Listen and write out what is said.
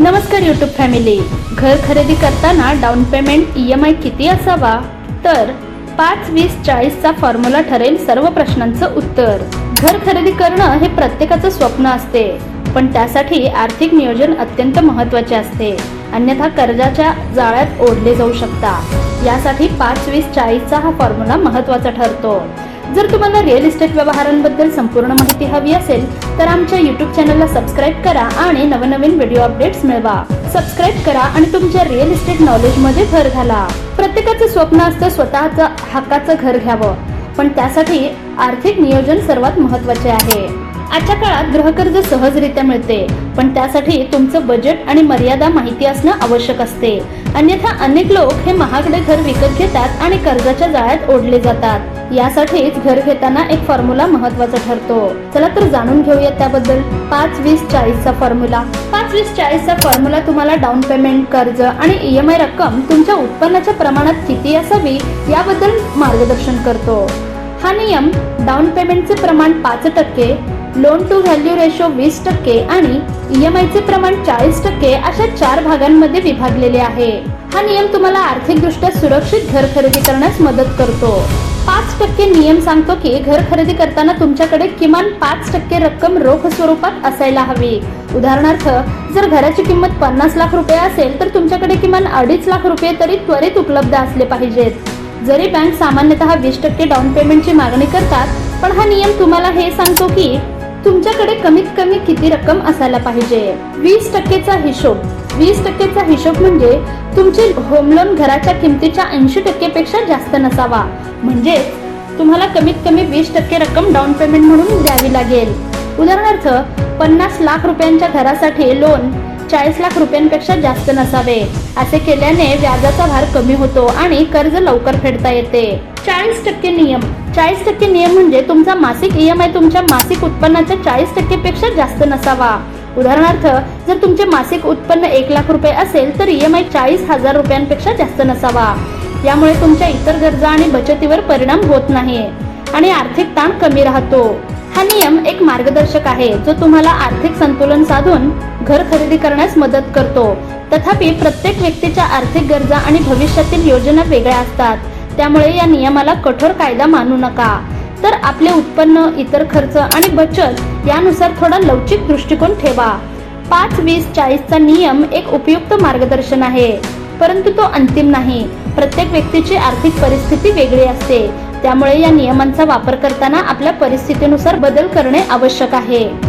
नमस्कार YouTube family घर खरेदी करताना down payment E M I किती असावा? तर पाच वीस चाळीसचा फॉर्म्युला ठरेल सर्व प्रश्नांचं उत्तर. घर खरेदी करणं हे प्रत्येकाचं स्वप्न असते पण त्यासाठी आर्थिक नियोजन अत्यंत महत्त्वाचे असते. अन्यथा कर्जाच्या जाळ्यात ओढले जाऊ शकता. यासाठी पाच वीस चाळीसचा हा फॉर्म्युला महत्त्वाचा ठरतो. जर तुम्हाला रिअल इस्टेट व्यवहारांबद्दल संपूर्ण माहिती हवी असेल तर आमच्या यूट्यूब चॅनलला सबस्क्राईब करा आणि नवनवीन व्हिडिओ अपडेट्स मिळवा. सबस्क्राईब करा आणि तुमच्या रिअल इस्टेट नॉलेजमध्ये भर घाला. प्रत्येकाचं स्वप्न असतं स्वतःचं हक्काचं घर घ्यावं. पण त्यासाठी आर्थिक नियोजन सर्वात महत्त्वाचे आहे. आजच्या काळात गृहकर्ज सहजरित्या मिळते पण त्यासाठी तुमचं बजेट आणि मर्यादा माहिती असणं आवश्यक असते. अन्यथा अनेक लोक हे महागडे घर विकत घेतात आणि कर्जाच्या जाळ्यात ओढले जातात. यासाठीच घर घेताना एक फॉर्म्युला महत्त्वाचा ठरतो. चला तर जाणून घेऊया त्याबद्दल. पाच वीस चाळीसचा फॉर्म्युला पाच वीस चाळीसचा फॉर्म्युला तुम्हाला डाऊन पेमेंट कर्ज आणि ई एम आय रक्कम तुमच्या उत्पन्नाच्या प्रमाणात किती असावी याबद्दल मार्गदर्शन करतो. हा नियम डाऊन पेमेंटचे प्रमाण पाच टक्के लोन टू व्हॅल्यू रेशो वीस टक्के आणि ई एम आयचे प्रमाण चाळीस टक्के अशा चार भागांमध्ये विभागलेले आहे. हा नियम तुम्हाला आर्थिकदृष्ट्या सुरक्षित घर खरेदी करण्यास मदत करतो. पाच टक्के नियम सांगतो की घर खरेदी करताना तुमच्याकडे किमान पाच टक्के रक्कम रोख स्वरूपात असायला हवी. उदाहरणार्थ जर घराची किंमत पन्नास लाख रुपये असेल तर तुमच्याकडे किमान अडीच लाख रुपये तरी त्वरित उपलब्ध असले पाहिजेत. जरी बँक सामान्यतः वीस टक्के डाऊन पेमेंटची मागणी करतात पण हा नियम तुम्हाला हे सांगतो की तुमच्याकडे कमीत कमी किती रक्कम असायला पाहिजे? वीस टक्केचा हिशोब. वीस टक्केचा हिशोब म्हणजे तुमचे होम लोन घराच्या किमतीच्या ऐंशी टक्केपेक्षा जास्त नसावा. म्हणजेच तुम्हाला कमीत कमी वीस टक्के रक्कम डाऊन पेमेंट म्हणून द्यावी लागेल. उदाहरणार्थ पन्नास लाख रुपयांच्या घरासाठी लोन चाळीस लाख रुपयांपेक्षा जास्त नसावे. असे केल्याने व्याजाचा भार कमी होतो आणि कर्ज लवकर फेडता येते. चाळीस टक्के नियम. चाळीस टक्के नियम म्हणजे तुमचा मासिक ई एम आय तुमच्या मासिक उत्पन्नाच्या चाळीस टक्के पेक्षा जास्त नसावा. उदाहरणार्थ जर तुमचे मासिक उत्पन्न एक लाख रुपये असेल तर ई एम आय चाळीस हजार रुपयांपेक्षा जास्त नसावा. यामुळे तुमच्या इतर गरजा आणि बचतीवर परिणाम होत नाही आणि आर्थिक ताण कमी राहतो. हा नियम एक मार्गदर्शक आहे जो तुम्हाला आर्थिक संतुलन साधून घर खरेदी करण्यास मदत करतो. तथापि प्रत्येक व्यक्तीच्या आर्थिक गरजा आणि भविष्यातील योजना वेगळ्या असतात. त्यामुळे या नियमाला कठोर कायदा मानू नका. तर आपले उत्पन्न इतर खर्च आणि बचत यानुसार थोडा लवचिक दृष्टिकोन ठेवा. पाच वीस चाळीसचा नियम एक उपयुक्त मार्गदर्शन आहे. परंतु तो अंतिम नाही. प्रत्येक व्यक्तीची आर्थिक परिस्थिती वेगळी असते. त्यामुळे या नियमांचा वापर करताना आपल्या परिस्थितीनुसार बदल करणे आवश्यक आहे.